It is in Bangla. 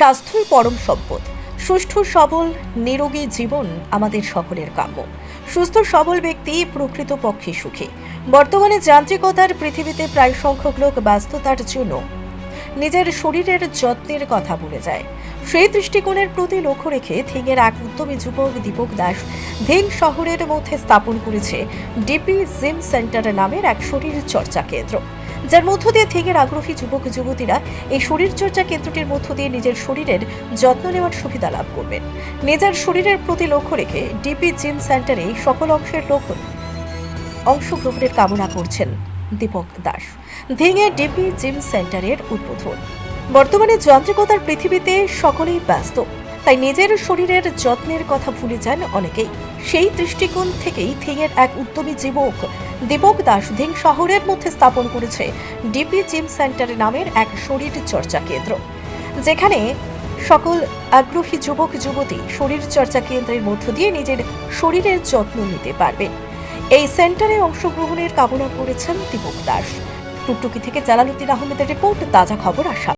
স্বাস্থ্যই পরম সম্পদ। সুষ্ঠু, সবল, নিরোগী জীবন আমাদের সকলের কাম্য। সুস্থ, সবল ব্যক্তি প্রকৃত পক্ষে সুখী। বর্তমানে যান্ত্রিকতার পৃথিবীতে প্রায় সংখ্যক লোক ব্যস্ততার জন্য নিজের শরীরের যত্নের কথা ভুলে যায়। সেই দৃষ্টিকোণের প্রতি লক্ষ্য রেখে থিংয়ের এক উদ্যমী যুবক দীপক দাস ধিং শহরের মধ্যে স্থাপন করেছে ডিপি জিম সেন্টার নামের এক শরীর চর্চা কেন্দ্র। যার মধ্য দিয়ে থিংয়ের আগ্রহী যুবক যুবতীরা এই শরীরচর্চা কেন্দ্রটির মধ্য দিয়ে নিজের শরীরের যত্ন নেওয়ার সুবিধা লাভ করবেন। নিজের শরীরের প্রতি লক্ষ্য রেখে ডিপি জিম সেন্টারে সকল অংশের লোক অংশগ্রহণের কামনা করছেন দীপক দাস। ভেঙে ডিপি জিম সেন্টারের উদ্বোধন। বর্তমানে যান্ত্রিকতার পৃথিবীতে সকলেই ব্যস্ত, তাই নিজের শরীরের যত্নের কথা ভুলে যান অনেকেই। সেই দৃষ্টিকোণ থেকেই থিংয়ের এক উদ্যমী যুবক দীপক দাস ধিং শহরের মধ্যে স্থাপন করেছে ডিপি জিম সেন্টার নামের এক শরীর চর্চা কেন্দ্র, যেখানে সকল আগ্রহী যুবক যুবতী শরীর চর্চা কেন্দ্রের মধ্য দিয়ে নিজের শরীরের যত্ন নিতে পারবেন। এই সেন্টারে অংশগ্রহণের কামনা করেছেন দীপক দাস। টুকটুকি থেকে জালালুদ্দিন আহমেদের রিপোর্ট, তাজা খবর আসাম।